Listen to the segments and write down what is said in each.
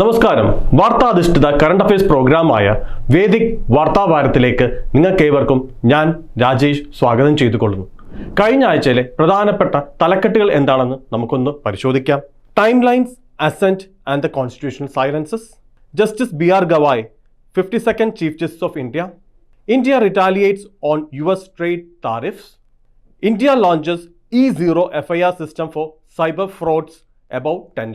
നമസ്കാരം. വാർത്താധിഷ്ഠിത current affairs പ്രോഗ്രാമായ വേദിക് വാർത്താവാരത്തിലേക്ക് നിങ്ങൾക്കേവർക്കും ഞാൻ രാജേഷ് സ്വാഗതം ചെയ്തുകൊള്ളുന്നു. കഴിഞ്ഞ ആഴ്ചയിലെ പ്രധാനപ്പെട്ട തലക്കെട്ടുകൾ എന്താണെന്ന് നമുക്കൊന്ന് പരിശോധിക്കാം. Time lines ascent and the constitutional silences justice B R Gavai fifty second chief justice of India India retaliates on U S trade tariffs India launches E0 FIR system for cyber frauds above 10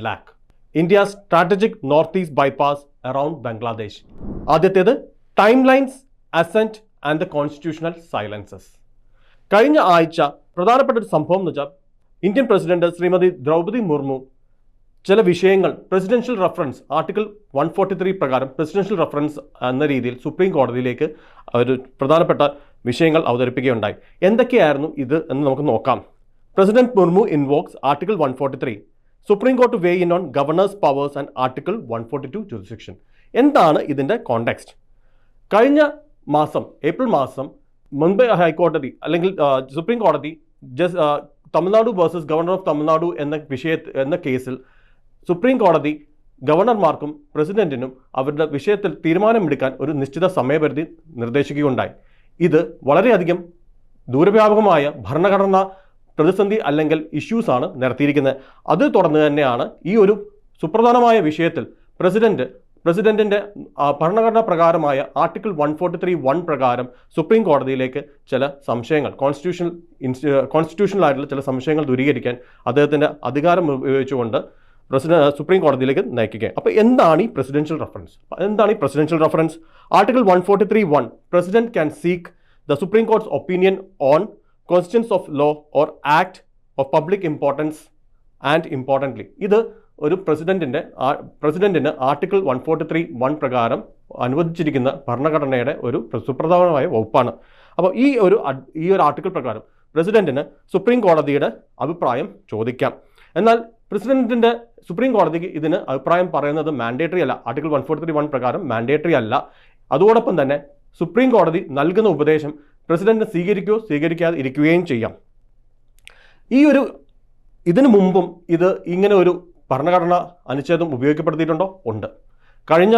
lakh. Strategic north east bypass around Bangladesh. ആദ്യത്തേത് time lines ascent and the constitutional silences. കഴിഞ്ഞ ആഴ്ച പ്രധാനപ്പെട്ട ഒരു സംഭവം എന്ന് വെച്ചാൽ Indian president Shrimati Draupadi Murmu ചില വിഷയങ്ങൾ presidential reference article one forty three പ്രകാരം പ്രസിഡൻഷ്യൽ റഫറൻസ് എന്ന രീതിയിൽ സുപ്രീം കോടതിയിലേക്ക് ഒരു പ്രധാനപ്പെട്ട വിഷയങ്ങൾ അവതരിപ്പിക്കുകയുണ്ടായി. എന്തൊക്കെയായിരുന്നു ഇത് എന്ന് നമുക്ക് നോക്കാം. President Murmu invokes article one forty three supreme court weigh in on governors powers and article one forty two jurisdiction എന്താണ് ഇതിന്റെ കോണ്ടെക്സ്റ്റ് കഴിഞ്ഞ മാസം ഏപ്രിൽ മാസം മുംബൈ ഹൈക്കോടതി അല്ലെങ്കിൽ സുപ്രീം കോടതി ജസ് Tamil Nadu versus governor of Tamil Nadu എന്ന വിഷയ എന്ന കേസിൽ സുപ്രീം കോടതി ഗവർണർമാർക്കും പ്രസിഡന്റിനും അവരുടെ വിഷയത്തിൽ തീരുമാനമെടുക്കാൻ ഒരു നിശ്ചിത സമയപരിധി നിർദ്ദേശിക്കുകയുണ്ടായി. ഇത് വളരെയധികം ദൂരവ്യാപകമായ ഭരണഘടനാ പ്രതിസന്ധി അല്ലെങ്കിൽ ഇഷ്യൂസ് ആണ് നിരത്തിയിരിക്കുന്നത്. അത് തുടർന്ന് തന്നെയാണ് ഈ ഒരു സുപ്രധാനമായ വിഷയത്തിൽ പ്രസിഡന്റ് പ്രസിഡന്റിന്റെ ഭരണഘടനാ പ്രകാരമായ article one forty three one പ്രകാരം സുപ്രീം കോടതിയിലേക്ക് ചില സംശയങ്ങൾ കോൺസ്റ്റിറ്റ്യൂഷണൽ കോൺസ്റ്റിറ്റ്യൂഷണൽ ആയിട്ടുള്ള ചില സംശയങ്ങൾ ദൂരീകരിക്കാൻ അദ്ദേഹത്തിന്റെ അധികാരം ഉപയോഗിച്ചുകൊണ്ട് പ്രസിഡന്റ് സുപ്രീം കോടതിയിലേക്ക് നയിക്കുക അപ്പോൾ എന്താണ് ഈ പ്രസിഡൻഷ്യൽ റഫറൻസ്? എന്താണ് ഈ presidential reference? Article one forty three one president can seek the supreme court's opinion on questions of law or act of public importance and importantly ഇത് ഒരു പ്രസിഡന്റിന്റെ പ്രസിഡന്റിന് article one forty three one പ്രകാരം അനുവദിച്ചിരിക്കുന്ന ഭരണഘടനയുടെ ഒരു സുപ്രധാനമായ വകുപ്പാണ്. അപ്പോൾ ഈ ഒരു ഈ ഒരു ആർട്ടിക്കിൾ പ്രകാരം പ്രസിഡന്റിന് സുപ്രീം കോടതിയുടെ അഭിപ്രായം ചോദിക്കാം. എന്നാൽ പ്രസിഡന്റിന്റെ സുപ്രീം കോടതിക്ക് ഇതിന് അഭിപ്രായം പറയുന്നത് മാൻഡേറ്ററി അല്ല. Article one forty three one പ്രകാരം മാൻഡേറ്ററി അല്ല. അതോടൊപ്പം തന്നെ സുപ്രീം കോടതി നൽകുന്ന ഉപദേശം പ്രസിഡന്റ് സ്വീകരിക്കുകയോ സ്വീകരിക്കാതെ ഇരിക്കുകയും ചെയ്യാം. ഈ ഒരു ഇതിനു മുമ്പും ഇത് ഇങ്ങനെ ഒരു ഭരണഘടന അനുച്ഛേദം ഉപയോഗിക്കപ്പെടുത്തിയിട്ടുണ്ടോ ഉണ്ട്. കഴിഞ്ഞ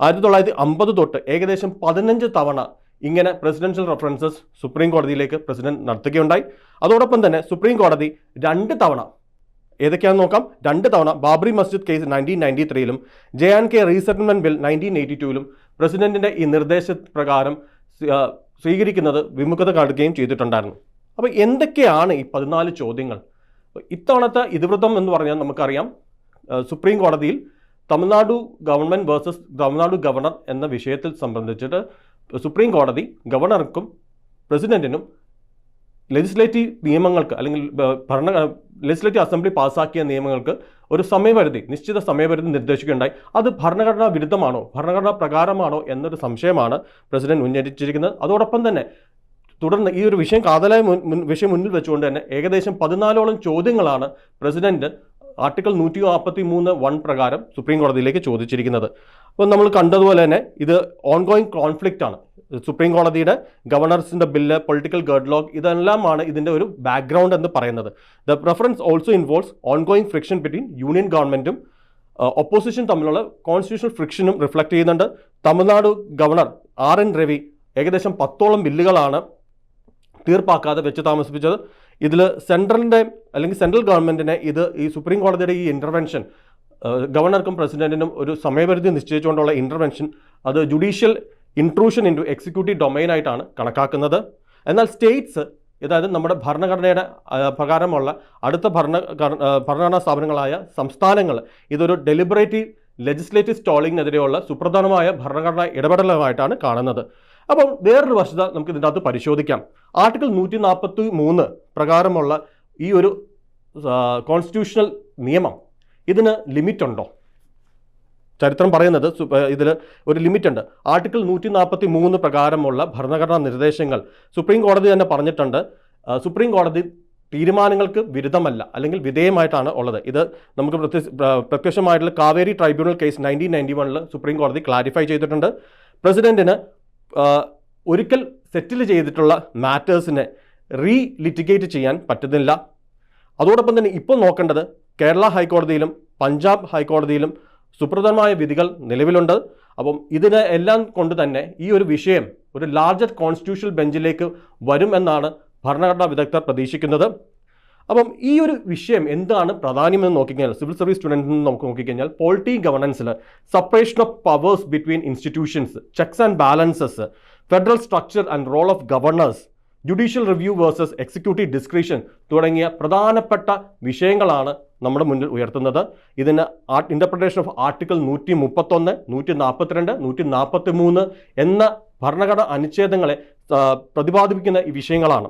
ആയിരത്തി തൊള്ളായിരത്തി അമ്പത് തൊട്ട് ഏകദേശം പതിനഞ്ച് തവണ ഇങ്ങനെ പ്രസിഡൻഷ്യൽ റെഫറൻസസ് സുപ്രീം കോടതിയിലേക്ക് പ്രസിഡന്റ് നടത്തുകയുണ്ടായി. അതോടൊപ്പം തന്നെ സുപ്രീം കോടതി രണ്ട് തവണ ഏതൊക്കെയാണെന്ന് നോക്കാം? രണ്ട് തവണ Babri Masjid case nineteen ninety ത്രീയിലും J and K resettlement bill nineteen eighty ടൂവിലും പ്രസിഡന്റിന്റെ ഈ നിർദ്ദേശപ്രകാരം സ്വീകരിക്കുന്നത് വിമുഖത കാട്ടുകയും ചെയ്തിട്ടുണ്ടായിരുന്നു. അപ്പോൾ എന്തൊക്കെയാണ് ഈ പതിനാല് ചോദ്യങ്ങൾ? ഇത്തവണത്തെ ഇതിവൃത്തം എന്ന് പറഞ്ഞാൽ നമുക്കറിയാം സുപ്രീം കോടതിയിൽ Tamil Nadu government versus Tamil Nadu governor എന്ന വിഷയത്തിൽ സംബന്ധിച്ചിട്ട് സുപ്രീം കോടതി ഗവർണർക്കും പ്രസിഡന്റിനും ലെജിസ്ലേറ്റീവ് നിയമങ്ങൾക്ക് അല്ലെങ്കിൽ ഭരണ ലെജിസ്ലേറ്റീവ് അസംബ്ലി പാസ്സാക്കിയ നിയമങ്ങൾക്ക് ഒരു സമയപരിധി നിശ്ചിത സമയപരിധി നിർദ്ദേശിക്കുകയുണ്ടായി. അത് ഭരണഘടനാ വിരുദ്ധമാണോ ഭരണഘടനാ പ്രകാരമാണോ എന്നൊരു സംശയമാണ് പ്രസിഡന്റ് ഉന്നയിച്ചിരിക്കുന്നത് അതോടൊപ്പം തന്നെ തുടർന്ന് ഈ ഒരു വിഷയം കാതലായ വിഷയം മുന്നിൽ വെച്ചുകൊണ്ട് തന്നെ ഏകദേശം പതിനാലോളം ചോദ്യങ്ങളാണ് പ്രസിഡന്റ് ആർട്ടിക്കിൾ നൂറ്റി നാൽപ്പത്തി മൂന്ന് വൺ പ്രകാരം സുപ്രീം കോടതിയിലേക്ക് ചോദിച്ചിരിക്കുന്നത്. അപ്പോൾ നമ്മൾ കണ്ടതുപോലെ തന്നെ ഇത് ഓൺഗോയിങ് കോൺഫ്ലിക്റ്റ് ആണ്. സുപ്രീം കോടതിയുടെ ഗവർണർസിന്റെ ബില്ല് പൊളിറ്റിക്കൽ ഗഡ്ലോക്ക് ഇതെല്ലാമാണ് ഇതിന്റെ ഒരു ബാക്ക്ഗ്രൗണ്ട് എന്ന് പറയുന്നത്. The preference also involves ongoing friction between union ഗവൺമെന്റും ഒപ്പോസിഷൻ തമ്മിലുള്ള കോൺസ്റ്റിറ്റ്യൂഷണൽ ഫ്രിക്ഷനും റിഫ്ലക്ട് ചെയ്യുന്നുണ്ട്. Tamil Nadu governor R N Ravi ഏകദേശം പത്തോളം ബില്ലുകളാണ് തീർപ്പാക്കാതെ വെച്ച് താമസിപ്പിച്ചത്. ഇതിൽ സെൻട്രലിന്റെ അല്ലെങ്കിൽ സെൻട്രൽ ഗവൺമെന്റിനെ ഇത് ഈ സുപ്രീം കോടതിയുടെ ഈ ഇന്റർവെൻഷൻ ഗവർണർക്കും പ്രസിഡന്റിനും ഒരു സമയപരിധി നിശ്ചയിച്ചുകൊണ്ടുള്ള ഇന്റർവെൻഷൻ അത് ജുഡീഷ്യൽ ഇൻട്രൂഷൻ ഇന്റു എക്സിക്യൂട്ടീവ് ഡൊമൈനായിട്ടാണ് കണക്കാക്കുന്നത്. എന്നാൽ സ്റ്റേറ്റ്സ് അതായത് നമ്മുടെ ഭരണഘടനയുടെ പ്രകാരമുള്ള അടുത്ത ഭരണ ഘട- ഭരണഘടനാ സ്ഥാപനങ്ങളായ സംസ്ഥാനങ്ങൾ ഇതൊരു ഡെലിബറേറ്റീവ് ലെജിസ്ലേറ്റീവ് സ്റ്റോളിങ്ങിനെതിരെയുള്ള സുപ്രധാനമായ ഭരണഘടനാ ഇടപെടലുമായിട്ടാണ് കാണുന്നത്. അപ്പം വേറൊരു വസ്തുത നമുക്ക് ഇതിന്റെ അകത്ത് പരിശോധിക്കാം. ആർട്ടിക്കിൾ നൂറ്റി നാൽപ്പത്തി മൂന്ന് പ്രകാരമുള്ള ഈ ഒരു കോൺസ്റ്റിറ്റ്യൂഷണൽ നിയമം ഇതിന് ലിമിറ്റ് ഉണ്ടോ ചരിത്രം പറയുന്നത് ഇതിൽ ഒരു ലിമിറ്റ് ഉണ്ട് ആർട്ടിക്കിൾ നൂറ്റി നാൽപ്പത്തി മൂന്ന് പ്രകാരമുള്ള ഭരണഘടനാ നിർദ്ദേശങ്ങൾ സുപ്രീം കോടതി തന്നെ പറഞ്ഞിട്ടുണ്ട്. സുപ്രീം കോടതി തീരുമാനങ്ങൾക്ക് വിരുദ്ധമല്ല അല്ലെങ്കിൽ വിധേയമായിട്ടാണ് ഉള്ളത്. ഇത് നമുക്ക് പ്രത്യ- പ്രത്യക്ഷമായിട്ടുള്ള Kaveri tribunal case nineteen ninety supreme കോടതി ക്ലാരിഫൈ ചെയ്തിട്ടുണ്ട്. പ്രസിഡന്റിന് ഒരിക്കൽ സെറ്റിൽ ചെയ്തിട്ടുള്ള മാറ്റേഴ്സിനെ റീ ലിറ്റിഗേറ്റ് ചെയ്യാൻ പറ്റുന്നില്ല. അതോടൊപ്പം തന്നെ ഇപ്പോൾ നോക്കേണ്ടത് കേരള ഹൈക്കോടതിയിലും പഞ്ചാബ് ഹൈക്കോടതിയിലും സുപ്രധാനമായ വിധികൾ നിലവിലുണ്ട്. അപ്പം ഇതിനെ എല്ലാം കൊണ്ട് തന്നെ ഈ ഒരു വിഷയം ഒരു ലാർജർ കോൺസ്റ്റിറ്റ്യൂഷണൽ ബെഞ്ചിലേക്ക് വരും എന്നാണ് ഭരണഘടനാ വിദഗ്ധർ പ്രതീക്ഷിക്കുന്നത്. അപ്പം ഈ ഒരു വിഷയം എന്താണ് പ്രാധാന്യമെന്ന് നോക്കിക്കഴിഞ്ഞാൽ സിവിൽ സർവീസ് സ്റ്റുഡന്റിന് നമുക്ക് നോക്കിക്കഴിഞ്ഞാൽ polity ഗവർണൻസിൽ separation of powers between institutions checks and balances federal structure and role of governors judicial review versus executive discretion തുടങ്ങിയ പ്രധാനപ്പെട്ട വിഷയങ്ങളാണ് നമ്മുടെ മുന്നിൽ ഉയർത്തുന്നത്. ഇതിന് ആർട്ട് ഓഫ് ആർട്ടിക്കിൾ നൂറ്റി മുപ്പത്തൊന്ന് നൂറ്റി നാൽപ്പത്തിരണ്ട് നൂറ്റി നാൽപ്പത്തി മൂന്ന് എന്ന ഭരണഘടന അനുച്ഛേദങ്ങളെ പ്രതിപാദിപ്പിക്കുന്ന ഈ വിഷയങ്ങളാണ്.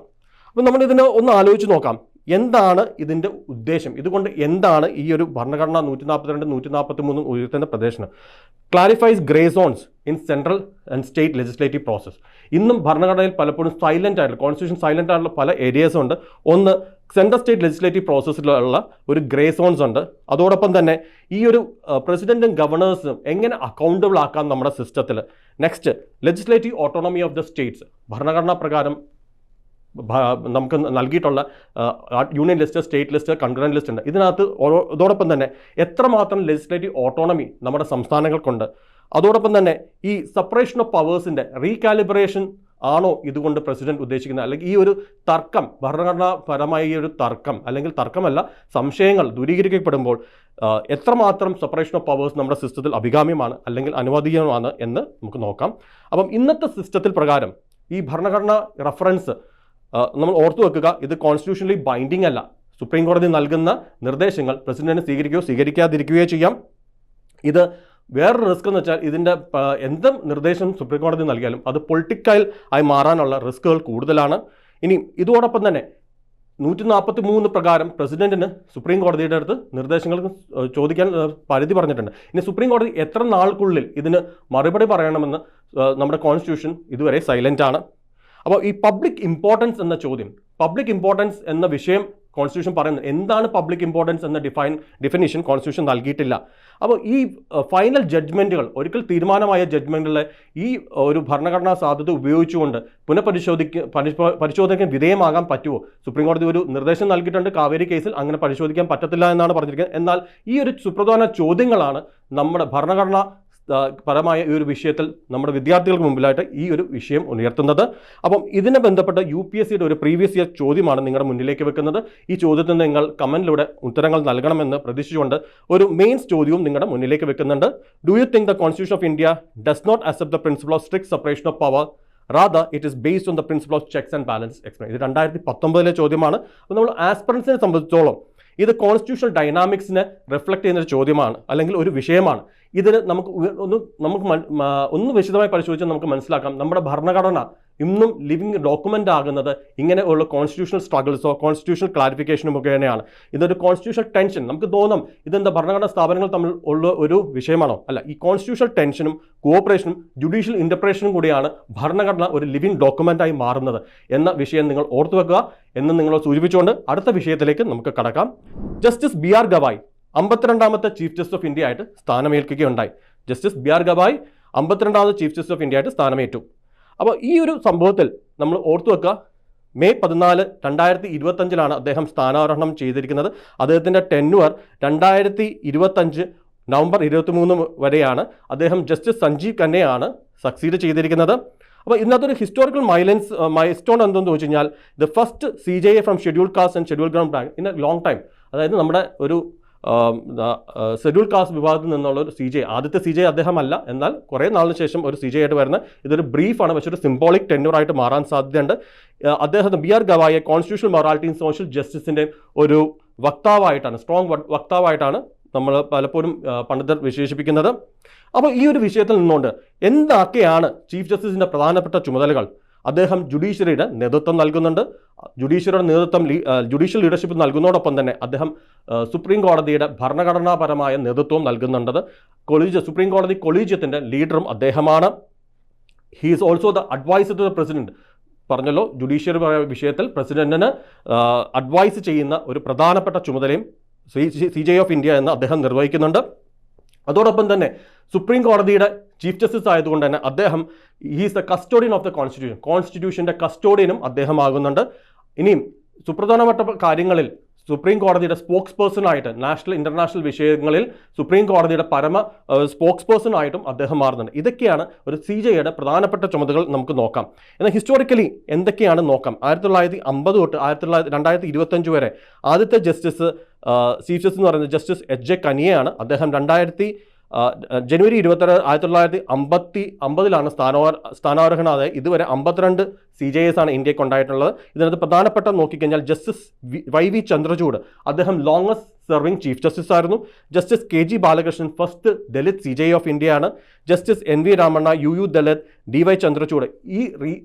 അപ്പം നമ്മൾ ഇതിനെ ഒന്ന് ആലോചിച്ച് നോക്കാം. എന്താണ് ഇതിന്റെ ഉദ്ദേശം? ഇതുകൊണ്ട് എന്താണ് ഈ ഒരു ഭരണഘടന നൂറ്റി നാൽപ്പത്തിരണ്ട് നൂറ്റി നാൽപ്പത്തി മൂന്ന് ഉയർത്തുന്ന പ്രദേശനം clarifies grey zones in central and state legislative process ഇന്നും ഭരണഘടനയിൽ പലപ്പോഴും സൈലന്റ് ആയിട്ടുള്ള കോൺസ്റ്റിറ്റ്യൂഷൻ സൈലന്റ് ആയിട്ടുള്ള പല ഏരിയസ് ഉണ്ട്. ഒന്ന് സെൻട്രൽ സ്റ്റേറ്റ് ലെജിസ്ലേറ്റീവ് പ്രോസസ്സിലുള്ള ഒരു ഗ്രേ സോൺസ് ഉണ്ട്. അതോടൊപ്പം തന്നെ ഈ ഒരു പ്രസിഡന്റും ഗവർണേഴ്സും എങ്ങനെ അക്കൗണ്ടബിൾ ആക്കാം നമ്മുടെ സിസ്റ്റത്തിൽ next legislative autonomy of the states ഭരണഘടനാ പ്രകാരം നമുക്ക് നൽകിയിട്ടുള്ള union list state list concurrent list ഉണ്ട്. ഇതിനകത്ത് ഇതോടൊപ്പം തന്നെ എത്രമാത്രം ലെജിസ്ലേറ്റീവ് ഓട്ടോണമി നമ്മുടെ സംസ്ഥാനങ്ങൾക്കുണ്ട്. അതോടൊപ്പം തന്നെ ഈ സെപ്പറേഷൻ ഓഫ് പവേഴ്സിന്റെ റീകാലിബ്രേഷൻ ആണോ ഇതുകൊണ്ട് പ്രസിഡന്റ് ഉദ്ദേശിക്കുന്നത്? അല്ലെങ്കിൽ ഈ ഒരു തർക്കം ഭരണഘടനാപരമായ ഈ ഒരു തർക്കം അല്ലെങ്കിൽ തർക്കമല്ല സംശയങ്ങൾ ദൂരീകരിക്കപ്പെടുമ്പോൾ എത്രമാത്രം സെപ്പറേഷൻ ഓഫ് പവേഴ്സ് നമ്മുടെ സിസ്റ്റത്തിൽ അഭികാമ്യമാണ് അല്ലെങ്കിൽ അനുവദീയമാണ് എന്ന് നമുക്ക് നോക്കാം. അപ്പം ഇന്നത്തെ സിസ്റ്റത്തിൽ പ്രകാരം ഈ ഭരണഘടന റഫറൻസ് നമ്മൾ ഓർത്തു വെക്കുക ഇത് കോൺസ്റ്റിറ്റ്യൂഷനലി ബൈൻഡിംഗ് അല്ല. സുപ്രീം കോടതി നൽകുന്ന നിർദ്ദേശങ്ങൾ പ്രസിഡന്റിനെ സ്വീകരിക്കുകയോ സ്വീകരിക്കാതിരിക്കുകയോ ചെയ്യാം. ഇത് വേറൊരു റിസ്ക് എന്ന് വെച്ചാൽ ഇതിന്റെ എന്ത് നിർദ്ദേശം സുപ്രീം കോടതി നൽകിയാലും അത് പൊളിറ്റിക്കൽ ആയി മാറാനുള്ള റിസ്കുകൾ കൂടുതലാണ്. ഇനി ഇതോടൊപ്പം തന്നെ നൂറ്റി നാൽപ്പത്തി മൂന്ന് പ്രകാരം പ്രസിഡന്റിന് സുപ്രീം കോടതിയുടെ അടുത്ത് നിർദ്ദേശങ്ങൾ ചോദിക്കാൻ പരിധി പറഞ്ഞിട്ടുണ്ട്. ഇനി സുപ്രീം കോടതി എത്ര നാൾക്കുള്ളിൽ ഇതിന് മറുപടി പറയണമെന്ന് നമ്മുടെ കോൺസ്റ്റിറ്റ്യൂഷൻ ഇതുവരെ സൈലന്റ് ആണ്. അപ്പോൾ ഈ പബ്ലിക് ഇമ്പോർട്ടൻസ് എന്ന ചോദ്യം പബ്ലിക് ഇമ്പോർട്ടൻസ് എന്ന വിഷയം കോൺസ്റ്റിറ്റ്യൂഷൻ പറയുന്നത് എന്താണ് പബ്ലിക് ഇമ്പോർട്ടൻസ് എന്ന ഡിഫൈൻ ഡിഫിനിഷൻ കോൺസ്റ്റിറ്റ്യൂഷൻ നൽകിയിട്ടില്ല. അപ്പോൾ ഈ ഫൈനൽ ജഡ്ജ്മെന്റുകൾ ഒരിക്കൽ തീരുമാനമായ ജഡ്ജ്മെന്റുകളെ ഈ ഒരു ഭരണഘടനാ സാധ്യത ഉപയോഗിച്ചുകൊണ്ട് പുനഃപരിശോധിക്ക പരിശോ- പരിശോധനയ്ക്ക് വിധേയമാകാൻ പറ്റുമോ സുപ്രീം കോടതി ഒരു നിർദ്ദേശം നൽകിയിട്ടുണ്ട് കാവേരി കേസിൽ അങ്ങനെ പരിശോധിക്കാൻ പറ്റത്തില്ല എന്നാണ് പറഞ്ഞിരിക്കുന്നത്. എന്നാൽ ഈ ഒരു സുപ്രധാന ചോദ്യങ്ങളാണ് നമ്മുടെ ഭരണഘടന പരമായ ഈ ഒരു വിഷയത്തിൽ നമ്മുടെ വിദ്യാർത്ഥികൾക്ക് മുമ്പിലായിട്ട് ഈ ഒരു വിഷയം ഉയർത്തുന്നത്. അപ്പം ഇതിനെ ബന്ധപ്പെട്ട യു പി എസ് സിയുടെ ഒരു പ്രീവിയസ് ഇയർ ചോദ്യമാണ് നിങ്ങളുടെ മുന്നിലേക്ക് വെക്കുന്നത്. ഈ ചോദ്യത്തിന് നിങ്ങൾ കമന്റിലൂടെ ഉത്തരങ്ങൾ നൽകണമെന്ന് പ്രതീക്ഷിച്ചുകൊണ്ട് ഒരു മെയിൻസ് ചോദ്യവും നിങ്ങളുടെ മുന്നിലേക്ക് വെക്കുന്നുണ്ട്. Do you think the constitution of India does not accept the principle of strict separation of power rather it is based on the principle of checks and balance explain ഇത് രണ്ടായിരത്തി പത്തൊമ്പതിലെ ചോദ്യമാണ്. അപ്പോൾ നമ്മൾ ആസ്പിറൻസിനെ സംബന്ധിച്ചോളം ഇത് കോൺസ്റ്റിറ്റ്യൂഷണൽ ഡൈനാമിക്സിനെ റിഫ്ലക്ട് ചെയ്യുന്ന ഒരു ചോദ്യമാണ് അല്ലെങ്കിൽ ഒരു വിഷയമാണ്. ഇതിന് നമുക്ക് ഒന്ന് നമുക്ക് ഒന്ന് വിശദമായി പരിശോധിച്ചാൽ നമുക്ക് മനസ്സിലാക്കാം. നമ്മുടെ ഭരണഘടന ഇന്നും ലിവിങ് ഡോക്യുമെന്റ് ആകുന്നത് ഇങ്ങനെയുള്ള കോൺസ്റ്റിറ്റ്യൂഷണൽ സ്ട്രഗിൾസോ കോൺസ്റ്റിറ്റ്യൂഷണൽ ക്ലാരിഫിക്കേഷനും ഒക്കെ തന്നെയാണ്. ഇതൊരു കോൺസ്റ്റിറ്റ്യൂഷണൽ ടെൻഷൻ നമുക്ക് തോന്നും ഇതെന്താ ഭരണഘടനാ സ്ഥാപനങ്ങൾ തമ്മിൽ ഉള്ള ഒരു വിഷയമാണോ? അല്ല ഈ കോൺസ്റ്റിറ്റ്യൂഷണൽ ടെൻഷനും കോഓപ്പറേഷനും ജുഡീഷ്യൽ ഇന്റർപ്രേഷനും കൂടിയാണ് ഭരണഘടന ഒരു ലിവിങ് ഡോക്യുമെന്റായി മാറുന്നത് എന്ന വിഷയം നിങ്ങൾ ഓർത്തു വെക്കുക എന്ന് നിങ്ങൾ സൂചിപ്പിച്ചുകൊണ്ട് അടുത്ത വിഷയത്തിലേക്ക് നമുക്ക് കടക്കാം. ജസ്റ്റിസ് ബി ആർ ഗവായ് അമ്പത്തിരണ്ടാമത്തെ ചീഫ് ജസ്റ്റിസ് ഓഫ് ഇന്ത്യ ആയിട്ട് സ്ഥാനമേൽക്കുകയുണ്ടായി. ജസ്റ്റിസ് ബി ആർ ഗവായ് അമ്പത്തിരണ്ടാമത്തെ ചീഫ് ജസ്റ്റിസ് ഓഫ് ഇന്ത്യ ആയിട്ട് സ്ഥാനമേറ്റു. അപ്പോൾ ഈ ഒരു സംഭവത്തിൽ നമ്മൾ ഓർത്തു വെക്കുക. മെയ് പതിനാല് രണ്ടായിരത്തി ഇരുപത്തഞ്ചിലാണ് അദ്ദേഹം സ്ഥാനാരോഹണം ചെയ്തിരിക്കുന്നത്. അദ്ദേഹത്തിന്റെ ടെന്നുവർ രണ്ടായിരത്തി ഇരുപത്തഞ്ച് നവംബർ ഇരുപത്തി മൂന്ന് വരെയാണ് അദ്ദേഹം ജസ്റ്റിസ് സഞ്ജീവ് ഖന്നയാണ് സക്സീഡ് ചെയ്തിരിക്കുന്നത്. അപ്പോൾ ഇന്നത്തെ ഒരു ഹിസ്റ്റോറിക്കൽ മൈലൻസ് മൈ സ്റ്റോൺ എന്തെന്ന് ചോദിച്ചു കഴിഞ്ഞാൽ the first C J A from schedule caste and schedule ground bank in a long time അതായത് നമ്മുടെ ഒരു ഷെഡ്യൂൾ കാസ്റ്റ് വിഭാഗത്തിൽ നിന്നുള്ള ഒരു സി ജെ ആദ്യത്തെ സി ജെ അദ്ദേഹമല്ല. എന്നാൽ കുറേ നാളിന് ശേഷം ഒരു സി ജെ ആയിട്ട് വരുന്ന ഇതൊരു ബ്രീഫാണ്. പക്ഷേ ഒരു സിംബോളിക് ടെന്നൂറായിട്ട് മാറാൻ സാധ്യതയുണ്ട്. അദ്ദേഹം ബി ആർ ഗവായെ കോൺസ്റ്റിറ്റ്യൂഷണൽ മൊറാലിറ്റിയും സോഷ്യൽ ജസ്റ്റിസിന്റെ ഒരു വക്താവായിട്ടാണ് സ്ട്രോങ് വക്താവായിട്ടാണ് നമ്മൾ പലപ്പോഴും പണ്ഡിതർ വിശേഷിപ്പിക്കുന്നത്. അപ്പോൾ ഈ ഒരു വിഷയത്തിൽ നിന്നുകൊണ്ട് എന്തൊക്കെയാണ് ചീഫ് ജസ്റ്റിസിന്റെ പ്രധാനപ്പെട്ട ചുമതലകൾ? അദ്ദേഹം ജുഡീഷ്യറിയുടെ നേതൃത്വം നൽകുന്നുണ്ട്. ജുഡീഷ്യറിയുടെ നേതൃത്വം ജുഡീഷ്യൽ ലീഡർഷിപ്പ് നൽകുന്നതോടൊപ്പം തന്നെ അദ്ദേഹം സുപ്രീം കോടതിയുടെ ഭരണഘടനാപരമായ നേതൃത്വം നൽകുന്നുണ്ട്. കൊളീജ് സുപ്രീം കോടതി കൊളീജിയത്തിന്റെ ലീഡറും അദ്ദേഹമാണ്. He is also the adviser to the president പറഞ്ഞല്ലോ ജുഡീഷ്യറി വിഷയത്തിൽ പ്രസിഡന്റിന് അഡ്വൈസ് ചെയ്യുന്ന ഒരു പ്രധാനപ്പെട്ട ചുമതലയും സി ജെ ഓഫ് ഇന്ത്യ എന്ന് അദ്ദേഹം നിർവഹിക്കുന്നുണ്ട്. അതോടൊപ്പം തന്നെ സുപ്രീം കോടതിയുടെ ചീഫ് ജസ്റ്റിസ് ആയതുകൊണ്ട് തന്നെ അദ്ദേഹം he's the custodian of the constitution കോൺസ്റ്റിറ്റ്യൂഷന്റെ കസ്റ്റോഡിയനും അദ്ദേഹം ആകുന്നുണ്ട് ഇനിയും സുപ്രധാനപ്പെട്ട കാര്യങ്ങളിൽ സുപ്രീം കോടതിയുടെ സ്പോക്സ് പേഴ്സൺ ആയിട്ട് നാഷണൽ ഇന്റർനാഷണൽ വിഷയങ്ങളിൽ സുപ്രീം കോടതിയുടെ പരമ സ്പോക്സ് പേഴ്സൺ ആയിട്ടും അദ്ദേഹം മാറുന്നുണ്ട് ഇതൊക്കെയാണ് ഒരു സി ജെയുടെ പ്രധാനപ്പെട്ട ചുമതലകൾ നമുക്ക് നോക്കാം. എന്നാൽ ഹിസ്റ്റോറിക്കലി എന്തൊക്കെയാണ് നോക്കാം? ആയിരത്തി തൊള്ളായിരത്തി അമ്പത് തൊട്ട് ആയിരത്തി തൊള്ളായിരത്തി രണ്ടായിരത്തി ഇരുപത്തഞ്ച് വരെ ആദ്യത്തെ ജസ്റ്റിസ് ചീഫ് ജസ്റ്റിസ് എന്ന് പറയുന്നത് ജസ്റ്റിസ് എച്ച് ജെ കനിയയാണ് അദ്ദേഹം രണ്ടായിരത്തി ജനുവരി ഇരുപത്തി ആയിരത്തി തൊള്ളായിരത്തി അമ്പത്തി അമ്പതിലാണ് സ്ഥാനോ സ്ഥാനാർഹനായത് ഇതുവരെ അമ്പത്തിരണ്ട് സി ജെ എസ് ആണ് ഇന്ത്യയ്ക്ക് ഉണ്ടായിട്ടുള്ളത്. ഇതിനകത്ത് പ്രധാനപ്പെട്ട നോക്കിക്കഴിഞ്ഞാൽ ജസ്റ്റിസ് വി- വൈ ചന്ദ്രചൂഡ് അദ്ദേഹം ലോങ്സ്റ്റ് സെർവിംഗ് ചീഫ് ജസ്റ്റിസ് ആയിരുന്നു. Justice K G Balakrishnan first Dalit C J of ഇന്ത്യയാണ് justice N V Ramana U U Lalit D Y Chandrachud ഈ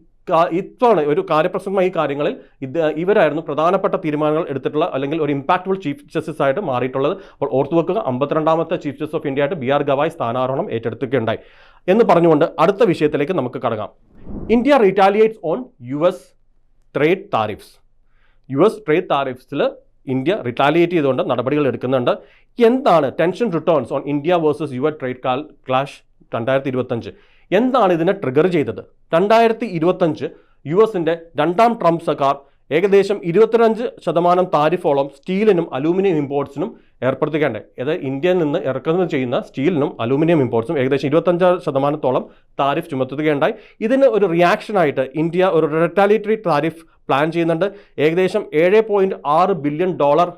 ഇത്തവണ ഒരു കാര്യപ്രസംഗമായ ഈ കാര്യങ്ങളിൽ ഇത് ഇവരായിരുന്നു പ്രധാനപ്പെട്ട തീരുമാനങ്ങൾ എടുത്തിട്ടുള്ള അല്ലെങ്കിൽ ഒരു ഇമ്പാക്ട്ഫുൾ ചീഫ് ജസ്റ്റിസ് ആയിട്ട് മാറിയിട്ടുള്ളത്. അപ്പോൾ ഓർത്തു വെക്കുക അമ്പത്തിരണ്ടാമത്തെ ചീഫ് ജസ്റ്റിസ് ഓഫ് ഇന്ത്യ ആയിട്ട് ബി ആർ ഗവായ് സ്ഥാനാരോഹണം ഏറ്റെടുക്കുകയുണ്ടായി എന്ന് പറഞ്ഞുകൊണ്ട് അടുത്ത വിഷയത്തിലേക്ക് നമുക്ക് കടങ്ങാം India retaliates on U S trade tariffs U S trade താരിഫ്സിൽ India retaliate ചെയ്തുകൊണ്ട് നടപടികൾ എടുക്കുന്നുണ്ട്. എന്താണ് tension returns on India versus U A trade clash രണ്ടായിരത്തി ഇരുപത്തഞ്ച്? എന്താണ് ഇതിനെ ട്രിഗർ ചെയ്തത്? രണ്ടായിരത്തി ഇരുപത്തഞ്ച് യു എസിന്റെ രണ്ടാം ട്രംപ് സർക്കാർ ഏകദേശം ഇരുപത്തിരഞ്ച് ശതമാനം താരിഫോളം സ്റ്റീലിനും അലൂമിനിയം ഇമ്പോർട്ട്സിനും ഏർപ്പെടുത്തിക്കേണ്ടത് ഇത് ഇന്ത്യയിൽ നിന്ന് ഇറക്കുമതി ചെയ്യുന്ന സ്റ്റീലിനും അലൂമിനിയം ഇമ്പോർട്ട്സും ഏകദേശം ഇരുപത്തഞ്ച് ശതമാനത്തോളം താരിഫ് ചുമത്തുകയുണ്ടായി. ഇതിന് ഒരു റിയാക്ഷനായിട്ട് ഇന്ത്യ ഒരു റെറ്റാലിറ്ററി താരിഫ് പ്ലാൻ ചെയ്യുന്നുണ്ട്. ഏകദേശം ഏഴ് പോയിന്റ് ആറ് ബില്യൺ ഡോളർ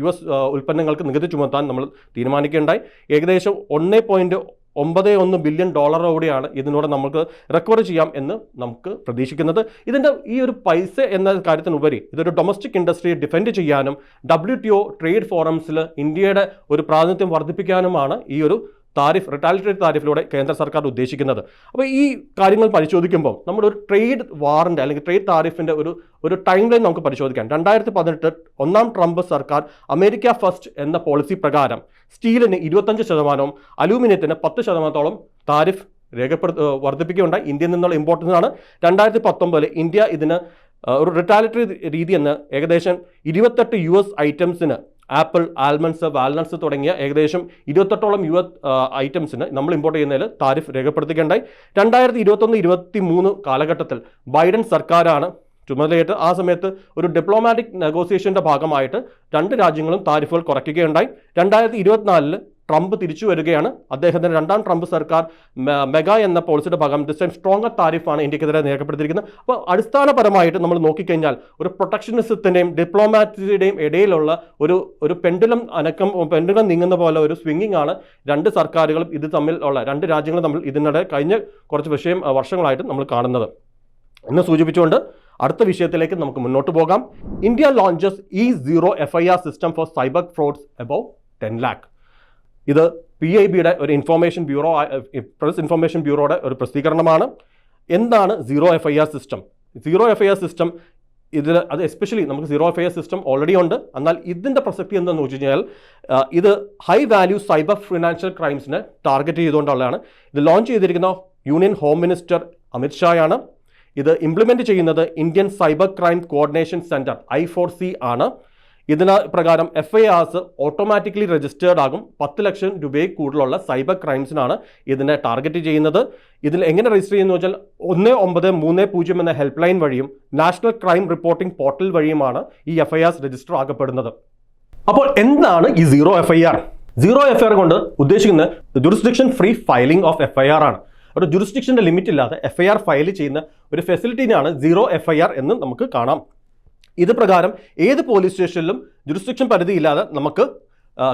യു എസ് ഉൽപ്പന്നങ്ങൾക്ക് നികുതി ചുമത്താൻ നമ്മൾ തീരുമാനിക്കുകയുണ്ടായി. ഏകദേശം ഒന്ന് പോയിന്റ് ഒമ്പത് ഒന്ന് ബില്യൺ ഡോളറോടെയാണ് ഇതിനോട് നമുക്ക് റെക്കവർ ചെയ്യാം എന്ന് നമുക്ക് പ്രതീക്ഷിക്കുന്നത്. ഇതിന്റെ ഈ ഒരു പൈസ എന്ന കാര്യത്തിനുപരി ഇതൊരു ഡൊമസ്റ്റിക് ഇൻഡസ്ട്രിയെ ഡിഫെൻഡ് ചെയ്യാനും ഡബ്ല്യു ട്രേഡ് ഫോറംസിൽ ഇന്ത്യയുടെ ഒരു പ്രാതിനിധ്യം വർദ്ധിപ്പിക്കാനുമാണ് ഈ ഒരു താരിഫ് റിട്ടാലിറ്ററി താരിഫിലൂടെ കേന്ദ്ര സർക്കാർ ഉദ്ദേശിക്കുന്നത്. അപ്പോൾ ഈ കാര്യങ്ങൾ പരിശോധിക്കുമ്പോൾ നമ്മൾ ഒരു ട്രേഡ് വാറിന്റെ അല്ലെങ്കിൽ ട്രേഡ് താരിഫിന്റെ ഒരു ഒരു ടൈം ലൈൻ നമുക്ക് പരിശോധിക്കാം. രണ്ടായിരത്തി പതിനെട്ട് ഒന്നാം ട്രംപ് സർക്കാർ അമേരിക്ക ഫസ്റ്റ് എന്ന പോളിസി പ്രകാരം സ്റ്റീലിന് ഇരുപത്തഞ്ച് ശതമാനവും അലൂമിനിയത്തിന് പത്ത് ശതമാനത്തോളം താരിഫ് രേഖപ്പെടുത്ത വർദ്ധിപ്പിക്കുകയുണ്ടായി. ഇന്ത്യയിൽ നിന്നുള്ള ഇമ്പോർട്ടൻസ് ആണ് രണ്ടായിരത്തി പത്തൊമ്പതിൽ ഇന്ത്യ ഇതിന് ഒരു റിട്ടാലിറ്ററി രീതി എന്ന് ഏകദേശം ഇരുപത്തെട്ട് യു എസ് ഐറ്റംസിന് ആപ്പിൾ ആൽമണ്ട്സ് വാൽനട്ട്സ് തുടങ്ങിയ ഏകദേശം ഇരുപത്തെട്ടോളം യു ഐറ്റംസിന് നമ്മൾ ഇമ്പോർട്ട് ചെയ്യുന്നതിൽ താരിഫ് രേഖപ്പെടുത്തിക്കേണ്ടായി രണ്ടായിരത്തി ഇരുപത്തൊന്ന് ഇരുപത്തി മൂന്ന് കാലഘട്ടത്തിൽ ബൈഡൻ സർക്കാരാണ് ചുമതലയേറ്റ് ആ സമയത്ത് ഒരു ഡിപ്ലോമാറ്റിക് നെഗോസിയേഷന്റെ ഭാഗമായിട്ട് രണ്ട് രാജ്യങ്ങളും താരിഫുകൾ കുറയ്ക്കുകയുണ്ടായി. രണ്ടായിരത്തി ഇരുപത്തിനാലിൽ ട്രംപ് തിരിച്ചു വരികയാണ്. അദ്ദേഹത്തിന്റെ രണ്ടാം ട്രംപ് സർക്കാർ മെഗ എന്ന പോളിസിയുടെ ഭാഗം ദിസ് ടൈം സ്ട്രോങ്ങർ താരിഫാണ് ഇന്ത്യക്കെതിരെ രേഖപ്പെടുത്തിയിരിക്കുന്നത്. അപ്പോൾ അടിസ്ഥാനപരമായിട്ട് നമ്മൾ നോക്കിക്കഴിഞ്ഞാൽ ഒരു പ്രൊട്ടക്ഷനിസത്തിന്റെയും ഡിപ്ലോമാറ്റിയുടെയും ഇടയിലുള്ള ഒരു ഒരു പെൻഡുലം അനക്കം പെൻഡുലം നീങ്ങുന്ന പോലെ ഒരു സ്വിംഗിങ് ആണ് രണ്ട് സർക്കാരുകളും ഇത് തമ്മിൽ ഉള്ള രണ്ട് രാജ്യങ്ങളും തമ്മിൽ ഇതിനിടെ കഴിഞ്ഞ കുറച്ച് വിഷയം വർഷങ്ങളായിട്ട് നമ്മൾ കാണുന്നത്. എന്ന് സൂചിപ്പിച്ചുകൊണ്ട് അടുത്ത വിഷയത്തിലേക്ക് നമുക്ക് മുന്നോട്ട് പോകാം. India launches E zero F I R system for cyber frauds above ten lakh ഇത് പി ഐ ബിയുടെ ഒരു ഇൻഫോർമേഷൻ ബ്യൂറോ പ്രസ് ഇൻഫോർമേഷൻ ബ്യൂറോയുടെ ഒരു പ്രസിദ്ധീകരണമാണ്. എന്താണ് zero F I R system zero F I R system ഇതിൽ അത് എസ്പെഷ്യലി നമുക്ക് zero F I R system already ഉണ്ട്. എന്നാൽ ഇതിന്റെ പ്രസക്തി എന്താണെന്ന് വെച്ച് കഴിഞ്ഞാൽ ഇത് ഹൈ വാല്യൂ സൈബർ ഫിനാൻഷ്യൽ ക്രൈംസിനെ ടാർഗറ്റ് ചെയ്തുകൊണ്ടുള്ളതാണ്. ഇത് ലോഞ്ച് ചെയ്തിരിക്കുന്ന യൂണിയൻ ഹോം മിനിസ്റ്റർ അമിത് ഷായാണ്. ഇത് ഇംപ്ലിമെന്റ് ചെയ്യുന്നത് Indian cyber crime coordination centre I four C ആണ്. ഇതിന് പ്രകാരം F I Rs automatically registered ആകും. പത്ത് ലക്ഷം രൂപയിൽ കൂടുതലുള്ള സൈബർ ക്രൈംസിനാണ് ഇതിനെ ടാർഗറ്റ് ചെയ്യുന്നത്. ഇതിൽ എങ്ങനെ രജിസ്റ്റർ ചെയ്യുന്നു വെച്ചാൽ ഒന്ന് ഒമ്പത് മൂന്ന് പൂജ്യം എന്ന ഹെൽപ്പ് ലൈൻ വഴിയും നാഷണൽ ക്രൈം റിപ്പോർട്ടിംഗ് പോർട്ടൽ വഴിയുമാണ് ഈ എഫ് ഐ ആർസ് രജിസ്റ്റർ ആക്കപ്പെടുന്നത്. അപ്പോൾ എന്താണ് ഈ zero F I R zero F I R കൊണ്ട് ഉദ്ദേശിക്കുന്നത് jurisdiction free filing of F I R ആണ്. ഒരു ജുറിസ്ഡിക്ഷന്റെ ലിമിറ്റ് ഇല്ലാതെ എഫ് ഐ ആർ ഫയൽ ചെയ്യുന്ന ഒരു ഫെസിലിറ്റിനെയാണ് സീറോ എഫ് ഐ ആർ എന്ന് നമുക്ക് കാണാം. ഇത് പ്രകാരം ഏത് പോലീസ് സ്റ്റേഷനിലും ജുറിസ്ഡിക്ഷൻ പരിധിയില്ലാതെ നമുക്ക്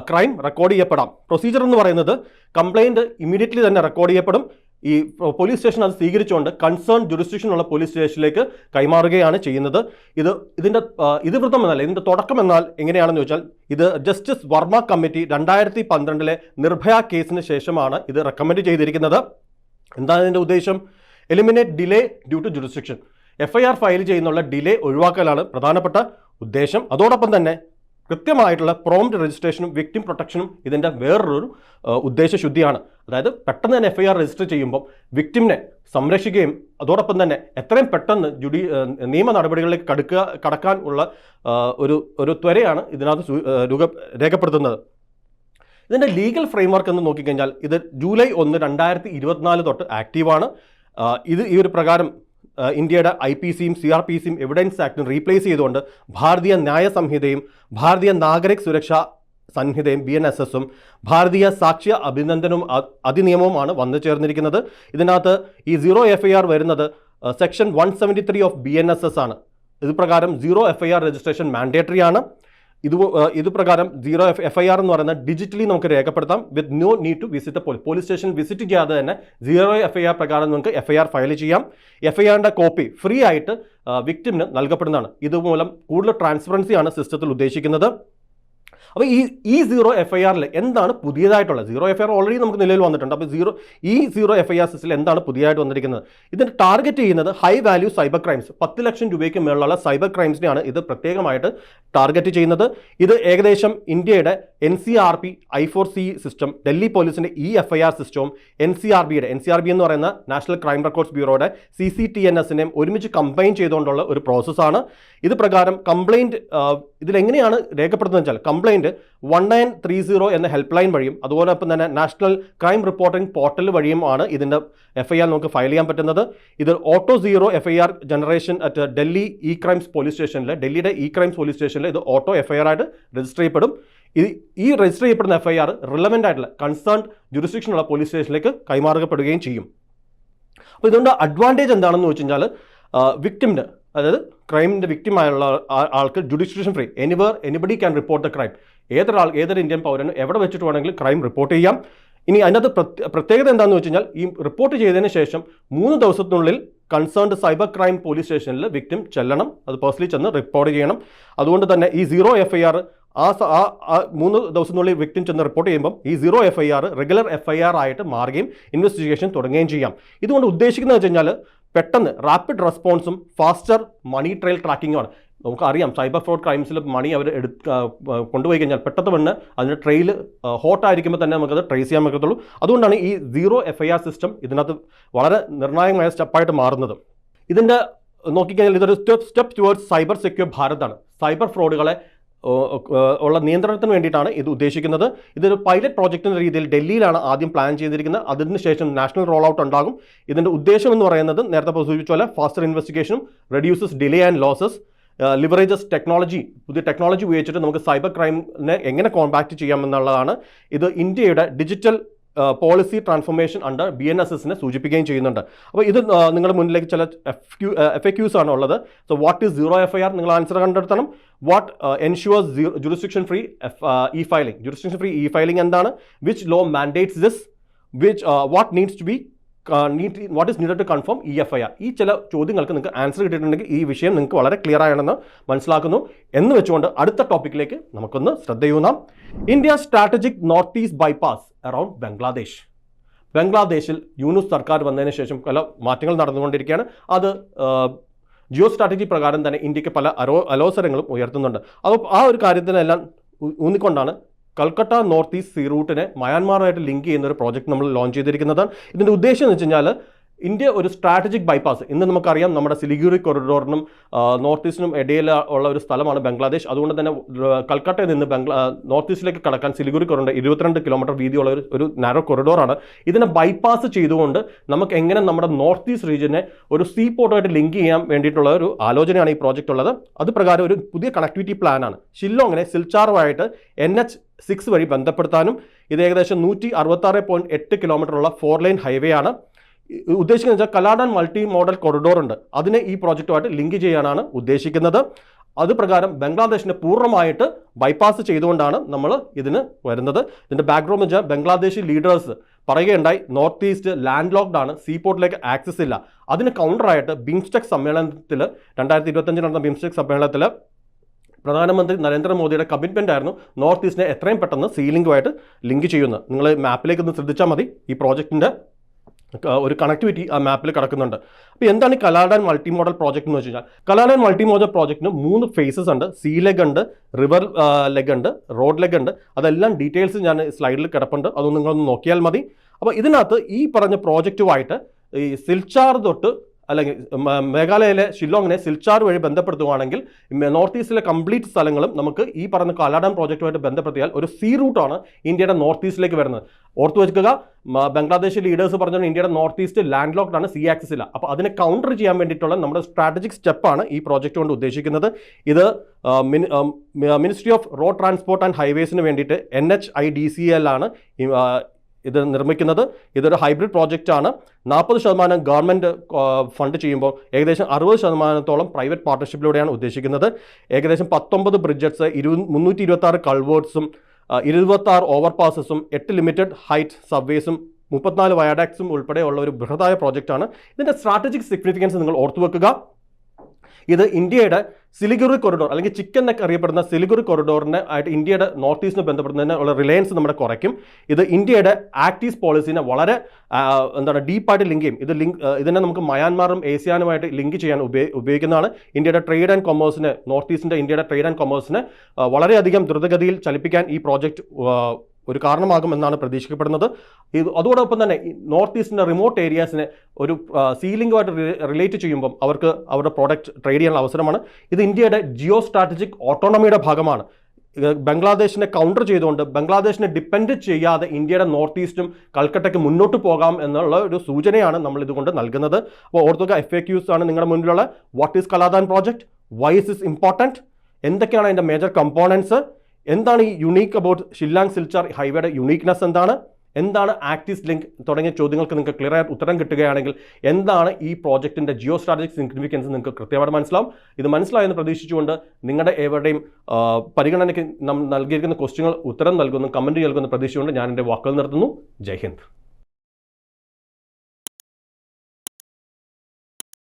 ക്രൈം റെക്കോർഡ് ചെയ്യപ്പെടാം. പ്രൊസീജിയർ എന്ന് പറയുന്നത് കംപ്ലൈന്റ് ഇമ്മീഡിയറ്റ്ലി തന്നെ റെക്കോർഡ് ചെയ്യപ്പെടും. ഈ പോലീസ് സ്റ്റേഷൻ അത് സ്വീകരിച്ചുകൊണ്ട് കൺസേൺ ജുറിസ്ഡിക്ഷൻ ഉള്ള പോലീസ് സ്റ്റേഷനിലേക്ക് കൈമാറുകയാണ് ചെയ്യുന്നത്. ഇത് ഇതിന്റെ ഇതിവൃത്തം എന്നാൽ ഇതിന്റെ തുടക്കം എന്നാൽ എങ്ങനെയാണെന്ന് ചോദിച്ചാൽ ഇത് ജസ്റ്റിസ് വർമ്മ കമ്മിറ്റി രണ്ടായിരത്തി പന്ത്രണ്ടിലെ നിർഭയ കേസിന് ശേഷമാണ് ഇത് റെക്കമെൻഡ് ചെയ്തിരിക്കുന്നത്. എന്താണ് ഇതിന്റെ ഉദ്ദേശം? Eliminate delay due to jurisdiction F I R file ചെയ്യുന്നുള്ള delay ഒഴിവാക്കലാണ് പ്രധാനപ്പെട്ട ഉദ്ദേശം. അതോടൊപ്പം തന്നെ കൃത്യമായിട്ടുള്ള പ്രോംപ്റ്റ് രജിസ്ട്രേഷനും വിക്ടിം പ്രൊട്ടക്ഷനും ഇതിന്റെ വേറൊരു ഉദ്ദേശശുദ്ധിയാണ് അതായത് പെട്ടെന്ന് തന്നെ എഫ് ഐ ആർ രജിസ്റ്റർ ചെയ്യുമ്പോൾ വിക്ടിമിനെ സംരക്ഷിക്കുകയും അതോടൊപ്പം തന്നെ എത്രയും പെട്ടെന്ന് ജുഡി നിയമ നടപടികളിലേക്ക് കടുക്കുക കടക്കാൻ ഉള്ള ഒരു ഒരു ത്വരയാണ് ഇതിനകത്ത് രൂപ രേഖപ്പെടുത്തുന്നത്. ഇതിന്റെ ലീഗൽ ഫ്രെയിംവർക്ക് എന്ന് നോക്കിക്കഴിഞ്ഞാൽ ഇത് ജൂലൈ ഒന്ന് രണ്ടായിരത്തി ഇരുപത്തിനാല് തൊട്ട് ആക്റ്റീവാണ് ഇത് ഈ ഒരു പ്രകാരം ഇന്ത്യയുടെ ഐ പി സിയും സി ആർ പി സിയും എവിഡൻസ് ആക്ടും റീപ്ലേസ് ചെയ്തുകൊണ്ട് ഭാരതീയ ന്യായ സംഹിതയും ഭാരതീയ നാഗരിക് സുരക്ഷാ സംഹിതയും ബി എൻ എസ് എസും ഭാരതീയ സാക്ഷ്യ അഭിനന്ദനവും അതിനിയമവുമാണ് വന്നു ചേർന്നിരിക്കുന്നത്. ഇതിനകത്ത് ഈ സീറോ എഫ് ഐ ആർ വരുന്നത് section one seventy three of B N S S ആണ്. ഇത് പ്രകാരം zero F I R registration mandatory ആണ്. ഇത് ഇത് പ്രകാരം zero F F I R എന്ന് പറയുന്നത് ഡിജിറ്റലി നമുക്ക് രേഖപ്പെടുത്താം. With no need to visit police police station visit ചെയ്യാതെ തന്നെ സീറോ എഫ് ഐ ആർ പ്രകാരം നമുക്ക് എഫ് ഐ ആർ ഫയൽ ചെയ്യാം എഫ് ഐ ആറിന്റെ കോപ്പി ഫ്രീ ആയിട്ട് വിക്ടിമിന് നൽകപ്പെടുന്നതാണ്. ഇതുമൂലം കൂടുതൽ ട്രാൻസ്പറൻസിയാണ് സിസ്റ്റത്തിൽ ഉദ്ദേശിക്കുന്നത്. അപ്പോൾ ഈ ഈ സീറോ എഫ് ഐ ആറിൽ എന്താണ് പുതിയതായിട്ടുള്ളത്? Zero F I R already നമുക്ക് നിലവിൽ വന്നിട്ടുണ്ട്. അപ്പോൾ സീറോ ഈ സീറോ എഫ് ഐ ആർ സിസ്റ്റിൽ എന്താണ് പുതിയതായിട്ട് വന്നിരിക്കുന്നത്? ഇതിന് ടാർഗറ്റ് ചെയ്യുന്നത് ഹൈ വാല്യൂ സൈബർ ക്രൈംസ് പത്ത് ലക്ഷം രൂപയ്ക്ക് മേളിലുള്ള സൈബർ ക്രൈംസിനെയാണ് ഇത് പ്രത്യേകമായിട്ട് ടാർഗറ്റ് ചെയ്യുന്നത്. ഇത് ഏകദേശം ഇന്ത്യയുടെ N C R P I four C system Delhi പോലീസിന്റെ ഈ എഫ് ഐ ആർ സിസ്റ്റവും എൻ സി ആർ ബിയുടെ എൻ സി ആർ ബി എന്ന് പറയുന്ന നാഷണൽ ക്രൈം റെക്കോർഡ്സ് ബ്യൂറോയുടെ സി സി ടി എൻ എസിനെയും ഒരുമിച്ച് കമ്പൈൻ ചെയ്തുകൊണ്ടുള്ള ഒരു പ്രോസസ്സാണ് ഇത് പ്രകാരം കംപ്ലൈന്റ് ഇതിലെങ്ങനെയാണ് രേഖപ്പെടുത്തുന്നത് വെച്ചാൽ complaint one nine three zero എന്ന ഹെൽപ്പ് ലൈൻ വഴിയും അതുപോലൊപ്പം തന്നെ നാഷണൽ ക്രൈം റിപ്പോർട്ടിംഗ് പോർട്ടൽ വഴിയും ആണ് ഇതിന്റെ എഫ് ഐ ആർ നമുക്ക് ഫയൽ ചെയ്യാൻ പറ്റുന്നത്. ഇത് auto zero F I R generation at Delhi E crimes police സ്റ്റേഷനിൽ ഡൽഹിയുടെ ഇ ക്രൈംസ് പോലീസ് സ്റ്റേഷനിൽ ഇത് ഓട്ടോ എഫ് ഐ ആർ ആയിട്ട് രജിസ്റ്റർ ചെയ്യപ്പെടും. ഇത് ഈ രജിസ്റ്റർ ചെയ്യപ്പെടുന്ന എഫ് ഐ ആർ റിലവന്റ് ആയിട്ടുള്ള കൺസേൺ ജുറിസ്ഡിക്ഷനുള്ള പോലീസ് സ്റ്റേഷനിലേക്ക് കൈമാറുകപ്പെടുകയും ചെയ്യും. അപ്പോൾ ഇതുകൊണ്ട് അഡ്വാന്റേജ് എന്താണെന്ന് വെച്ച് കഴിഞ്ഞാൽ വിക്ടിമിന്റെ അതായത് ക്രൈമിന്റെ വിക്ടിമായുള്ള ആൾക്ക് jurisdiction free anywhere anybody can report the crime ഏതൊരാൾ ഏതൊരു ഇന്ത്യൻ പൗരനും എവിടെ വെച്ചിട്ട് വേണമെങ്കിലും ക്രൈം റിപ്പോർട്ട് ചെയ്യാം. ഇനി അതിനകത്ത് പ്രത്യേക പ്രത്യേകത എന്താണെന്ന് വെച്ച് കഴിഞ്ഞാൽ ഈ റിപ്പോർട്ട് ചെയ്തതിന് ശേഷം മൂന്ന് ദിവസത്തിനുള്ളിൽ കൺസേൺഡ് സൈബർ ക്രൈം പോലീസ് സ്റ്റേഷനിൽ വിക്ടിം ചെല്ലണം. അത് പേഴ്സണലി ചെന്ന് റിപ്പോർട്ട് ചെയ്യണം. അതുകൊണ്ട് തന്നെ ഈ സീറോ എഫ് ഐ ആർ ആ ആ ആ മൂന്ന് ദിവസത്തിനുള്ളിൽ വിക്ടിം ചെന്ന് റിപ്പോർട്ട് ചെയ്യുമ്പം ഈ zero F I R regular F I R ആയിട്ട് മാറുകയും ഇൻവെസ്റ്റിഗേഷൻ തുടങ്ങുകയും ചെയ്യാം. ഇതുകൊണ്ട് ഉദ്ദേശിക്കുന്നത് വെച്ച് കഴിഞ്ഞാൽ പെട്ടെന്ന് റാപ്പിഡ് റെസ്പോൺസും ഫാസ്റ്റർ മണി ട്രെയിൽ ട്രാക്കിങ്ങുമാണ് നമുക്കറിയാം സൈബർ ഫ്രോഡ് ക്രൈംസിൽ മണി അവർ എടു കൊണ്ടുപോയി കഴിഞ്ഞാൽ പെട്ടെന്ന് വന്ന് അതിന്റെ ട്രെയിൽ ഹോട്ടായിരിക്കുമ്പോൾ തന്നെ നമുക്കത് ട്രേസ് ചെയ്യാൻ പറ്റത്തുള്ളൂ. അതുകൊണ്ടാണ് ഈ zero F I R system ഇതിനകത്ത് വളരെ നിർണായകമായ സ്റ്റെപ്പായിട്ട് മാറുന്നത്. ഇതിന്റെ നോക്കിക്കഴിഞ്ഞാൽ ഇതൊരു step step towards cyber secure ഭാരതാണ് cyber ഫ്രോഡുകളെ ഉള്ള നിയന്ത്രണത്തിന് വേണ്ടിയിട്ടാണ് ഇത് ഉദ്ദേശിക്കുന്നത്. ഇതൊരു പൈലറ്റ് പ്രോജക്റ്റ് എന്ന രീതിയിൽ ഡൽഹിയിലാണ് ആദ്യം പ്ലാൻ ചെയ്തിരിക്കുന്നത്. അതിനുശേഷം നാഷണൽ റോൾ ഔട്ട് ഉണ്ടാകും. ഇതിന്റെ ഉദ്ദേശം എന്ന് പറയുന്നത് നേരത്തെ സൂചിപ്പിച്ച പോലെ faster ഇൻവെസ്റ്റിഗേഷനും reduces delay and losses. Leverages technology പുതിയ ടെക്നോളജി ഉപയോഗിച്ചിട്ട് നമുക്ക് സൈബർ ക്രൈമിനെ എങ്ങനെ കോമ്പാക്ട് ചെയ്യാമെന്നുള്ളതാണ്. ഇത് ഇന്ത്യയുടെ digital policy transformation under B N S എസിനെ സൂചിപ്പിക്കുകയും ചെയ്യുന്നുണ്ട്. അപ്പോൾ ഇത് നിങ്ങളുടെ മുന്നിലേക്ക് ചില F Q F A Qs ആണ് ഉള്ളത്. So what is zero F I R നിങ്ങൾ answer കണ്ടെടുത്തണം what ensures zero jurisdiction free e filing jurisdiction free e filing എന്താണ്? Which law mandates this which what needs to be neat what is needed to confirm e F I R ഈ ചില ചോദ്യങ്ങൾക്ക് നിങ്ങൾക്ക് answer കിട്ടിയിട്ടുണ്ടെങ്കിൽ ഈ വിഷയം നിങ്ങൾക്ക് വളരെ ക്ലിയർ ആണെന്ന് മനസ്സിലാക്കുന്നു. എന്ന് വെച്ചുകൊണ്ട് അടുത്ത ടോപ്പിക്കിലേക്ക് നമുക്കൊന്ന് ശ്രദ്ധയൂന്നാം India strategic north east bypass around Bangladesh ബംഗ്ലാദേശിൽ യൂനുസ് സർക്കാർ വന്നതിന് ശേഷം പല മാറ്റങ്ങൾ നടന്നുകൊണ്ടിരിക്കുകയാണ്. അത് ജിയോ സ്ട്രാറ്റജി പ്രകാരം തന്നെ ഇന്ത്യയ്ക്ക് പല അരോ അലോസരങ്ങളും ഉയർത്തുന്നുണ്ട്. അപ്പോൾ ആ ഒരു കാര്യത്തിനെല്ലാം ഊന്നിക്കൊണ്ടാണ് കൽക്കട്ട നോർത്ത് ഈസ്റ്റ് സീ റൂട്ടിനെ മയാൻമാറുമായിട്ട് ലിങ്ക് ചെയ്യുന്ന ഒരു പ്രോജക്റ്റ് നമ്മൾ ലോഞ്ച് ചെയ്തിരിക്കുന്നതാണ്. ഇതിന്റെ ഉദ്ദേശം എന്ന് വെച്ച് കഴിഞ്ഞാൽ ഇന്ത്യ ഒരു സ്ട്രാറ്റജിക് ബൈപ്പാസ്. ഇന്ന് നമുക്കറിയാം നമ്മുടെ സിലിഗുറി കൊറിഡോറിനും നോർത്ത് ഈസ്റ്റിനും ഇടയിൽ ഉള്ള ഒരു സ്ഥലമാണ് ബംഗ്ലാദേശ്. അതുകൊണ്ട് തന്നെ കൽക്കട്ടയിൽ നിന്ന് ബംഗ്ലാ നോർത്ത് ഈസ്റ്റിലേക്ക് കടക്കാൻ സിലിഗുറി കൊറിഡോർ ഇരുപത്തിരണ്ട് കിലോമീറ്റർ വീതിയുള്ള ഒരു ഒരു നാരോ കൊറിഡോറാണ്. ഇതിനെ ബൈപ്പാസ് ചെയ്തുകൊണ്ട് നമുക്ക് എങ്ങനെ നമ്മുടെ നോർത്ത് ഈസ്റ്റ് റീജിയനെ ഒരു സീ പോർട്ടായിട്ട് ലിങ്ക് ചെയ്യാൻ വേണ്ടിയിട്ടുള്ള ഒരു ആലോചനയാണ് ഈ പ്രോജക്റ്റ് ഉള്ളത്. അത് പ്രകാരം ഒരു പുതിയ കണക്ടിവിറ്റി പ്ലാനാണ്. ഷില്ലോങ്ങിനെ സിൽച്ചാറുമായിട്ട് എൻ എച്ച് സിക്സ് വഴി ബന്ധപ്പെടുത്താനും ഇത് ഏകദേശം നൂറ്റി അറുപത്താറ് പോയിന്റ് എട്ട് കിലോമീറ്ററുള്ള ഫോർ ലൈൻ ഹൈവേ ആണ്. ഉദ്ദേശിക്കുന്നത് വെച്ചാൽ കലാഡാൻ മൾട്ടി മോഡൽ കോറിഡോർ ഉണ്ട്. അതിനെ ഈ പ്രോജക്റ്റുമായിട്ട് ലിങ്ക് ചെയ്യാനാണ് ഉദ്ദേശിക്കുന്നത്. അത് പ്രകാരം ബംഗ്ലാദേശിനെ പൂർണമായിട്ട് ബൈപ്പാസ് ചെയ്തുകൊണ്ടാണ് നമ്മൾ ഇതിന് വരുന്നത്. ഇതിന്റെ ബാക്ക്ഗ്രൗണ്ട് വെച്ചാൽ ബംഗ്ലാദേശി ലീഡേഴ്സ് പറയുകയുണ്ടായി നോർത്ത് ഈസ്റ്റ് ലാൻഡ് ലോക്ഡ് ആണ് സീപോർട്ടിലേക്ക് ആക്സസ് ഇല്ല. അതിന് കൗണ്ടറായിട്ട് ബിംസ്റ്റെക് സമ്മേളനത്തിൽ രണ്ടായിരത്തി ഇരുപത്തഞ്ചിൽ നടന്ന ബിംസ്റ്റെക് സമ്മേളനത്തിൽ പ്രധാനമന്ത്രി നരേന്ദ്രമോദിയുടെ കമ്മിറ്റ്മെന്റ് ആയിരുന്നു നോർത്ത് ഈസ്റ്റിനെ എത്രയും പെട്ടെന്ന് സീലിംഗുമായിട്ട് ലിങ്ക് ചെയ്യുന്നത്. നിങ്ങൾ മാപ്പിലേക്ക് ഒന്ന് ശ്രദ്ധിച്ചാൽ മതി. ഈ പ്രോജക്റ്റിന്റെ ഒരു കണക്ടിവിറ്റി ആ മാപ്പിൽ കിടക്കുന്നുണ്ട്. അപ്പോൾ എന്താണ് ഈ കലാഡാൻ മൾട്ടി മോഡൽ പ്രോജക്റ്റ് എന്ന് വെച്ച് കഴിഞ്ഞാൽ കലാഡാൻ മൾട്ടി മോഡൽ പ്രോജക്റ്റിന് മൂന്ന് ഫേസസ് ഉണ്ട്. സീ ലെഗ് ഉണ്ട് റിവർ ലെഗ് ഉണ്ട് റോഡ് ലെഗ് ഉണ്ട്. അതെല്ലാം ഡീറ്റെയിൽസ് ഞാൻ സ്ലൈഡിൽ കിടപ്പുണ്ട്. അതൊന്ന് നിങ്ങളൊന്ന് നോക്കിയാൽ മതി. അപ്പോൾ ഇതിനകത്ത് ഈ പറഞ്ഞ പ്രോജക്റ്റുമായിട്ട് ഈ സിൽച്ചാർ തൊട്ട് അല്ലെങ്കിൽ മേഘാലയയിലെ ഷില്ലോങ്ങിനെ സിൽച്ചാർ വഴി ബന്ധപ്പെടുത്തുകയാണെങ്കിൽ നോർത്ത് ഈസ്റ്റിലെ കംപ്ലീറ്റ് സ്ഥലങ്ങളും നമുക്ക് ഈ പറഞ്ഞ കാലാഡാം പ്രോജക്റ്റുമായിട്ട് ബന്ധപ്പെടുത്തിയാൽ ഒരു സീ റൂട്ടാണ് ഇന്ത്യയുടെ നോർത്ത് ഈസ്റ്റിലേക്ക് വരുന്നത്. ഓർത്തു വെക്കുക ബംഗ്ലാദേശ് ലീഡേഴ്സ് പറഞ്ഞാൽ ഇന്ത്യയുടെ നോർത്ത് ഈസ്റ്റ് ലാൻഡ് ലോക്ക്ഡ് ആണ് സി ആക്സിസ് ഇല്ല. അപ്പോൾ അതിനെ കൗണ്ടർ ചെയ്യാൻ വേണ്ടിയിട്ടുള്ള നമ്മുടെ സ്ട്രാറ്റജിക് സ്റ്റെപ്പാണ് ഈ പ്രോജക്റ്റ് കൊണ്ട് ഉദ്ദേശിക്കുന്നത്. ഇത് ministry of road transport and ഹൈവേസിന് വേണ്ടിയിട്ട് N H I D C ആ, ഇത് നിർമ്മിക്കുന്നത്. ഇതൊരു ഹൈബ്രിഡ് പ്രോജക്റ്റ് ആണ് നാൽപ്പത് ശതമാനം ഗവൺമെന്റ് ഫണ്ട് ചെയ്യുമ്പോൾ ഏകദേശം അറുപത് ശതമാനത്തോളം പ്രൈവറ്റ് പാർട്ട്ണർഷിപ്പിലൂടെയാണ് ഉദ്ദേശിക്കുന്നത്. ഏകദേശം പത്തൊമ്പത് ബ്രിഡ്ജറ്റ്സ് ഇരു മുന്നൂറ്റി ഇരുപത്താറ് കൾവേർട്സും ഇരുപത്താറ് ഓവർ പാസസും എട്ട് ലിമിറ്റഡ് ഹൈറ്റ് സബ്വേസും മുപ്പത്തിനാല് വയാഡാക്സും ഉൾപ്പെടെയുള്ള ഒരു ബൃഹതായ പ്രോജക്റ്റാണ്. ഇതിന്റെ സ്ട്രാറ്റജിക് സിഗ്നിഫിക്കൻസ് നിങ്ങൾ ഓർത്തു വെക്കുക ഇത് ഇന്ത്യയുടെ സിലിഗുറി കൊറിഡോർ അല്ലെങ്കിൽ ചിക്കൻ എന്നൊക്കെ അറിയപ്പെടുന്ന സിലിഗുറി കൊറിഡോറിനെ ആയിട്ട് ഇന്ത്യയുടെ നോർത്ത് ഈസ്റ്റിനെ ബന്ധപ്പെടുന്നതിന് ഉള്ള റിലയൻസ് നമ്മുടെ കുറയ്ക്കും. ഇത് ഇന്ത്യയുടെ ആക്ടീസ് പോളിസിനെ വളരെ എന്താണ് ഡീപ്പായിട്ട് ലിങ്ക് ചെയ്യും. ഇത് ലിങ്ക് ഇതിനെ നമുക്ക് മയാൻമാറും ഏഷ്യാനുമായിട്ട് ലിങ്ക് ചെയ്യാൻ ഉപയോഗി ഉപയോഗിക്കുന്നതാണ്. ഇന്ത്യയുടെ ട്രേഡ് ആൻഡ് കൊമേഴ്സിന് നോർത്ത് ഈസ്റ്റിന്റെ ഇന്ത്യയുടെ ട്രേഡ് ആൻഡ് കൊമേഴ്സിനെ വളരെയധികം ദ്രുതഗതിയിൽ ചലിപ്പിക്കാൻ ഈ പ്രോജക്റ്റ് ഒരു കാരണമാകുമെന്നാണ് പ്രതീക്ഷിക്കപ്പെടുന്നത്. ഇത് അതോടൊപ്പം തന്നെ നോർത്ത് ഈസ്റ്റിന്റെ റിമോട്ട് ഏരിയാസിനെ ഒരു സീലിംഗുമായിട്ട് റിലേറ്റ് ചെയ്യുമ്പം അവർക്ക് അവരുടെ പ്രോഡക്റ്റ് ട്രേഡ് ചെയ്യാനുള്ള അവസരമാണ്. ഇത് ഇന്ത്യയുടെ ജിയോ സ്ട്രാറ്റജിക് ഓട്ടോണമിയുടെ ഭാഗമാണ്. ബംഗ്ലാദേശിനെ കൗണ്ടർ ചെയ്തുകൊണ്ട് ബംഗ്ലാദേശിനെ ഡിപ്പെൻഡ് ചെയ്യാതെ ഇന്ത്യയുടെ നോർത്ത് ഈസ്റ്റും കൽക്കട്ടയ്ക്ക് മുന്നോട്ട് പോകാം എന്നുള്ള ഒരു സൂചനയാണ് നമ്മൾ ഇതുകൊണ്ട് നൽകുന്നത്. അപ്പോൾ ഓർത്തുക എഫ് എ ക്യൂസ് ആണ് നിങ്ങളുടെ മുന്നിലുള്ള. What is Kaladan project why's is important എന്തൊക്കെയാണ് അതിന്റെ മേജർ കമ്പോണൻസ് എന്താണ് ഈ യുണീക്ക് അബൌട്ട് ഷില്ലാങ് സിൽച്ചാർ ഹൈവേയുടെ യുണീക്നെസ് എന്താണ്? എന്താണ് ആക്ടീസ് ലിങ്ക് തുടങ്ങിയ ചോദ്യങ്ങൾക്ക് നിങ്ങൾക്ക് ക്ലിയർ ആയിട്ട് ഉത്തരം കിട്ടുകയാണെങ്കിൽ എന്താണ് ഈ പ്രോജക്റ്റിന്റെ ജിയോ സ്ട്രാറ്റജിക് സിഗ്നിഫിക്കൻസ് നിങ്ങൾക്ക് കൃത്യമായിട്ട് മനസ്സിലാവും. ഇത് മനസ്സിലായെന്ന് പ്രതീക്ഷിച്ചുകൊണ്ട് നിങ്ങളുടെ ഏവരുടെയും പരിഗണനയ്ക്ക് നൽകിയിരിക്കുന്ന ക്വസ്റ്റ്യങ്ങൾ ഉത്തരം നൽകുന്നു കമന്റ് നൽകുന്ന പ്രതീക്ഷിച്ചുകൊണ്ട് ഞാൻ എന്റെ വാക്കുകൾ നിർത്തുന്നു. ജയ് ഹിന്ദ്.